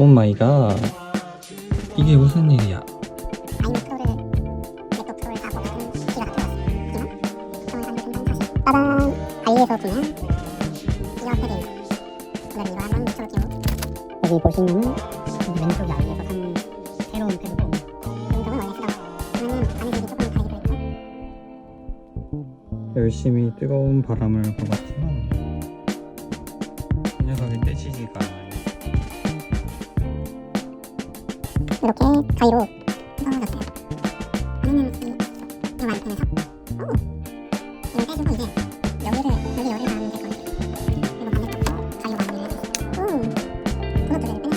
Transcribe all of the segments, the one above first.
오 마이 갓. 이게 무슨 일이야? 열심히 뜨거운 바람을 보았지만 이 녀석이 떼지지가 않아 이렇게 가위로 넣어줬어요. 안에는 이 오! 이거 빼주고 이제 여기를 여기 여기를 하면 될것 같아요. 그리고 반대쪽도 가위로 마무리를 해주세요 오! 좀 빼냈어요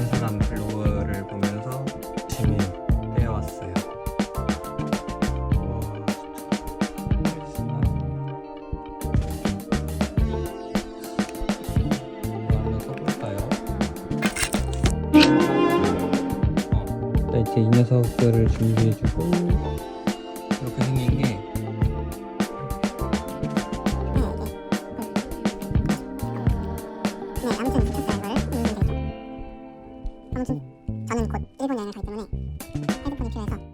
다른 사람 블로그를 보면서 열심히 떼어왔어요. 어, 자, 이제 이 녀석들을 준비해주고 이렇게 생긴 게 아무튼 저는 곧 일본 여행을 가기 때문에 핸드폰이 필요해서